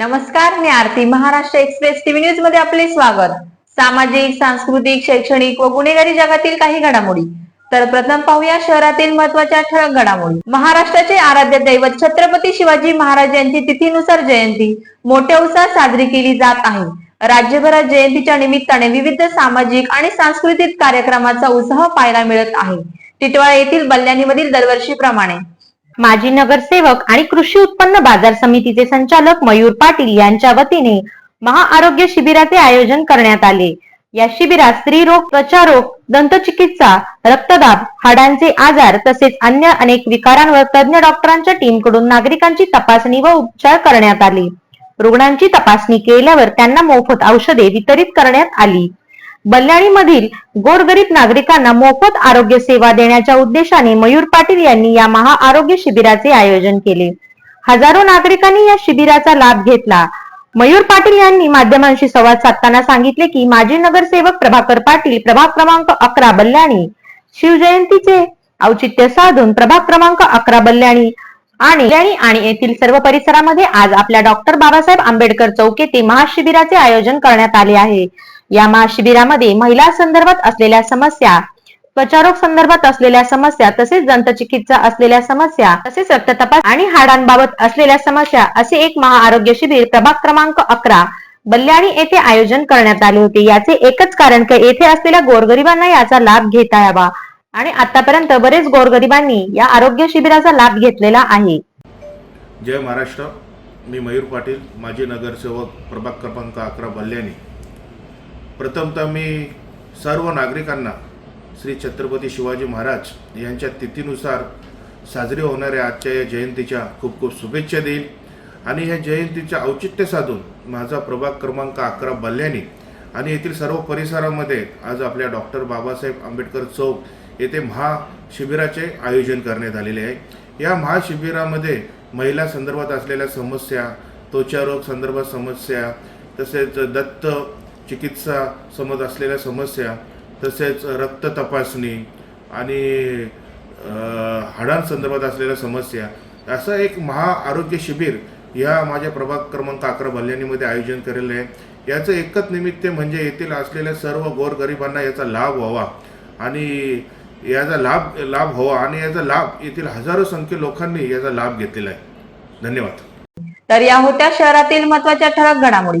नमस्कार मी Aarti. Maharashtra express TV न्यूजमध्ये आपले स्वागत. सामाजिक सांस्कृतिक शैक्षणिक व गुन्हेगारी जगातील काही घडामोडी. तर प्रथम पाहूया शहरातील महत्त्वाच्या ठळक घडामोडी. महाराष्ट्राचे आराध्य दैवत छत्रपती शिवाजी महाराज यांची तिथीनुसार जयंती मोठ्या उत्साहात साजरी केली जात आहे. राज्यभरात जयंतीच्या निमित्ताने विविध सामाजिक आणि सांस्कृतिक कार्यक्रमाचा उत्साह पाहायला मिळत आहे. टिटवाळा येथील बल्ल्याणीमधील दरवर्षीप्रमाणे. माजी नगरसेवक आणि कृषी उत्पन्न बाजार समितीचे संचालक मयूर पाटील यांच्या वतीने महाआरोग्य शिबिराचे आयोजन करण्यात आले. या शिबिरात स्त्रीरोग त्वचारोग दंतचिकित्सा रक्तदाब हाडांचे आजार तसेच अन्य अनेक विकारांवर तज्ञ डॉक्टरांच्या टीमकडून नागरिकांची तपासणी व उपचार करण्यात आले. रुग्णांची तपासणी केल्यावर त्यांना मोफत औषधे वितरित करण्यात आली. बल्याणीमधील गोरगरीब नागरिकांना मोफत आरोग्य सेवा देण्याच्या उद्देशाने मयूर पाटील यांनी या महाआरोग्य शिबिराचे आयोजन केले. हजारो नागरिकांनी या शिबिराचा लाभ घेतला. मयूर पाटील यांनी माध्यमांशी संवाद साधताना सांगितले की माजी नगरसेवक प्रभाकर पाटील प्रभाग क्रमांक अकरा बल्याणी शिवजयंतीचे औचित्य साधून प्रभाग क्रमांक अकरा बल्याणी आणि आणि येथील सर्व परिसरामध्ये आज आपल्या डॉक्टर बाबासाहेब आंबेडकर चौक येथे महाशिबिराचे आयोजन करण्यात आले आहे. या महाशिबिरामध्ये महिला संदर्भात असलेल्या समस्या त्वचारोग संदर्भात असलेल्या समस्या तसेच दंतचिकित्सा असलेल्या समस्या तसेच रक्ततपास आणि हाडांबाबत असलेल्या समस्या असे एक महाआरोग्य शिबिर प्रभाग क्रमांक अकरा बल्याणी येथे आयोजन करण्यात आले होते. याचे एकच कारण की येथे असलेल्या गोरगरिबांना याचा लाभ घेता यावा. आणि आतापर्यंत बरेच गोरगरिबांनी या आरोग्य शिबिराचा लाभ घेतलेला आहे. जय महाराष्ट्र. मी मयूर पाटील माजी नगरसेवक प्रभाग क्रमांक अकरा बल्याणी प्रथमतः मी सर्व नागरिकांना श्री छत्रपती शिवाजी महाराज यांच्या तिथीनुसार साजरी होणाऱ्या आजच्या या जयंतीच्या खूप खूप शुभेच्छा देईल. आणि या जयंतीच्या औचित्य साधून माझा प्रभाग क्रमांक अकरा बल्ल्याणी आणि येथील सर्व परिसरामध्ये आज आपल्या डॉक्टर बाबासाहेब आंबेडकर चौक येथे महाशिबिराचे आयोजन करण्यात आलेले आहे. या महाशिबिरामध्ये महिला संदर्भात असलेल्या समस्या त्वचारोग संदर्भात समस्या तसेच दत्त चिकित्सा समज असलेल्या समस्या तसेच रक्त तपासणी आणि हाडांसंदर्भात असलेल्या समस्या असं एक महाआरोग्य शिबिर ह्या माझ्या प्रभाग क्रमांक अकरा बल्याणीमध्ये आयोजन केलेलं आहे. याचं एकच निमित्त म्हणजे येथील असलेल्या सर्व गोरगरिबांना याचा लाभ व्हावा आणि याचा लाभ लाभ व्हावा आणि याचा लाभ येथील हजारो संख्य लोकांनी याचा लाभ घेतलेला आहे. धन्यवाद. तर या होत्या शहरातील महत्त्वाच्या ठळक घडामोडी.